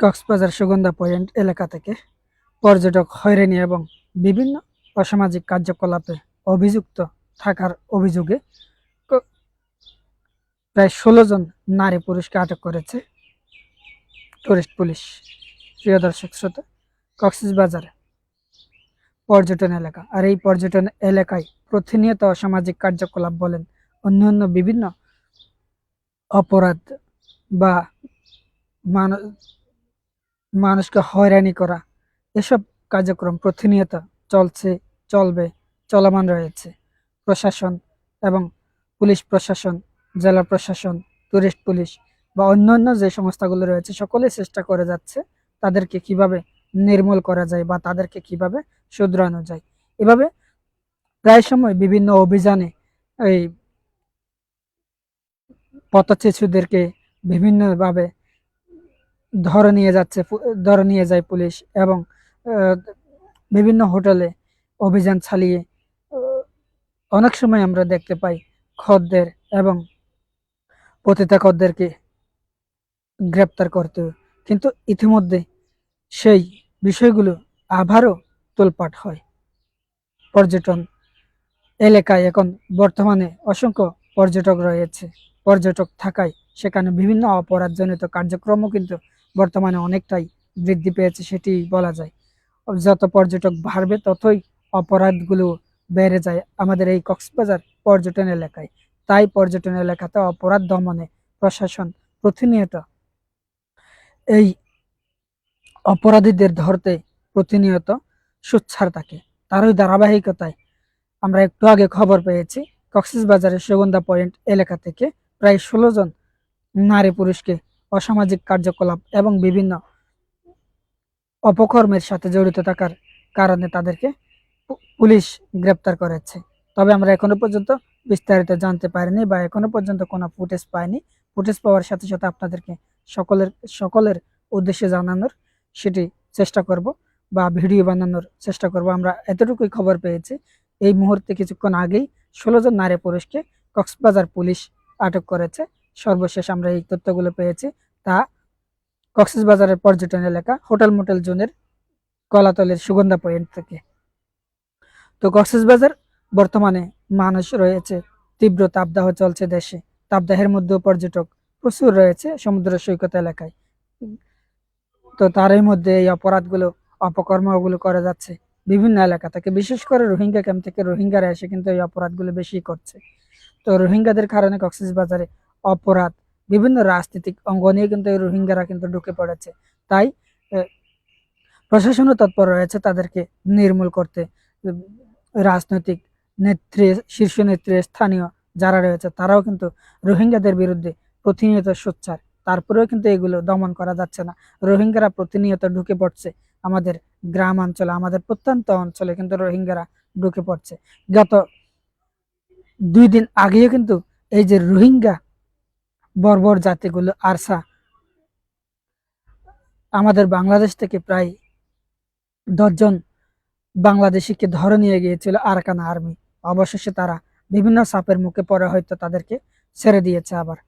Cox's Bazar Sugandha point এলাকা থেকে পর্যটক হয়রানি এবং বিভিন্ন অসামাজিক কার্যকলাপে অভিযুক্ত থাকার অভিযোগে প্রায় ষোলো জন নারী পুরুষকে আটক করেছে টুরিস্ট পুলিশ। প্রিয় দর্শক শ্রোতা, কক্সবাজার পর্যটন এলাকা। আর এই পর্যটন এলাকায় প্রতিনিয়ত অসামাজিক কার্যকলাপ বলেন অন্য অন্য বিভিন্ন অপরাধ বা মানুষ মানুষকে হয়রানি করা। এসব কার্যক্রম প্রতিনিয়ত চলছে, চলবে, চলমান রয়েছে। প্রশাসন এবং পুলিশ প্রশাসন, জেলা প্রশাসন, টুরিস্ট পুলিশ বা অন্যান্য যে সংস্থাগুলো রয়েছে, সকলে চেষ্টা করে যাচ্ছে তাদেরকে কীভাবে নির্মূল করা যায় বা তাদেরকে কীভাবে শুধরানো যায়। এভাবে প্রায় সময় বিভিন্ন অভিযানে এই পথচ্ছেদুদেরকে বিভিন্নভাবে ধরে নিয়ে যাচ্ছে ধরে নিয়ে যায় পুলিশ এবং বিভিন্ন হোটেলে অভিযান চালিয়ে অনেক সময় আমরা দেখতে পাই খদ্দের এবং পতিতা খদ্দেরকে গ্রেপ্তার করতে। কিন্তু ইতিমধ্যে সেই বিষয়গুলো আবারও তোলপাট হয়। পর্যটন এলাকায় এখন বর্তমানে অসংখ্য পর্যটক রয়েছে। পর্যটক থাকায় সেখানে বিভিন্ন অপরাধজনিত কার্যক্রমও কিন্তু বর্তমানে অনেকটাই বৃদ্ধি পেয়েছে সেটি বলা যায়। যত পর্যটক বাড়বে, ততই অপরাধগুলো বেড়ে যায় আমাদের এই কক্সবাজার পর্যটন এলাকায়। তাই পর্যটন এলাকাতে অপরাধ দমনে প্রশাসন প্রতিনিয়ত এই অপরাধীদের ধরতে প্রতিনিয়ত সুচ্ছার থাকে। তারই ধারাবাহিকতায় আমরা একটু আগে খবর পেয়েছি, কক্সবাজারের সুগন্ধা পয়েন্ট এলাকা থেকে প্রায় ষোলো জন নারী পুরুষকে অসামাজিক কার্যকলাপ এবং বিভিন্ন অপকর্মের সাথে জড়িত থাকার কারণে তাদেরকে পুলিশ গ্রেপ্তার করেছে। তবে আমরা এখনও পর্যন্ত বিস্তারিত জানতে পারিনি বা এখনও পর্যন্ত কোনো ফুটেজ পাইনি। ফুটেজ পাওয়ার সাথে সাথে আপনাদেরকে সকলের সকলের উদ্দেশ্যে জানানোর সেটি চেষ্টা করব বা ভিডিও বানানোর চেষ্টা করব। আমরা এতটুকুই খবর পেয়েছি। এই মুহূর্তে কিছুক্ষণ আগেই ষোলো জন নারী পুরুষকে কক্সবাজার পুলিশ আটক করেছে। সর্বশেষ আমরা এই তথ্যগুলো পেয়েছি, তা কক্সবাজারের পর্যটন এলাকা, হোটেল মোটেল জোনের কলাতলের সুগন্ধা পয়েন্ট থেকে। তো কক্সবাজার বর্তমানে মানুষ রয়েছে, তীব্র তাপদাহ চলছে দেশে। তাপদাহের মধ্যেও পর্যটক প্রচুর রয়েছে সমুদ্র সৈকত এলাকায়। তো তারই মধ্যে এই অপরাধগুলো, অপকর্মগুলো করা যাচ্ছে বিভিন্ন এলাকা থেকে। বিশেষ করে রোহিঙ্গা ক্যাম্প থেকে রোহিঙ্গারা এসে কিন্তু এই অপরাধগুলো বেশি করছে। তো রোহিঙ্গাদের কারণে কক্সবাজারে অপরাধ, বিভিন্ন রাজনৈতিক অঙ্গ নিয়ে কিন্তু এই রোহিঙ্গারা কিন্তু ঢুকে পড়েছে। তাই প্রশাসনও তৎপর রয়েছে তাদেরকে নির্মূল করতে। রাজনৈতিক নেত্রী, শীর্ষ নেত্রী, স্থানীয় যারা রয়েছে তারাও কিন্তু রোহিঙ্গাদের বিরুদ্ধে প্রতিনিয়ত সোচ্চার। তারপরেও কিন্তু এগুলো দমন করা যাচ্ছে না। রোহিঙ্গারা প্রতিনিয়ত ঢুকে পড়ছে আমাদের গ্রাম অঞ্চলে আমাদের প্রত্যন্ত অঞ্চলে কিন্তু রোহিঙ্গারা ঢুকে পড়ছে। গত দুই দিন আগেও কিন্তু এই যে রোহিঙ্গা বর্বর জাতিগুলো আরসা। আমাদের বাংলাদেশ থেকে প্রায় দশজন বাংলাদেশিকে ধরে নিয়ে গিয়েছিল আরাকান আর্মি। অবশেষে তারা বিভিন্ন চাপের মুখে পড়ে হয়তো তাদেরকে ছেড়ে দিয়েছে আবার।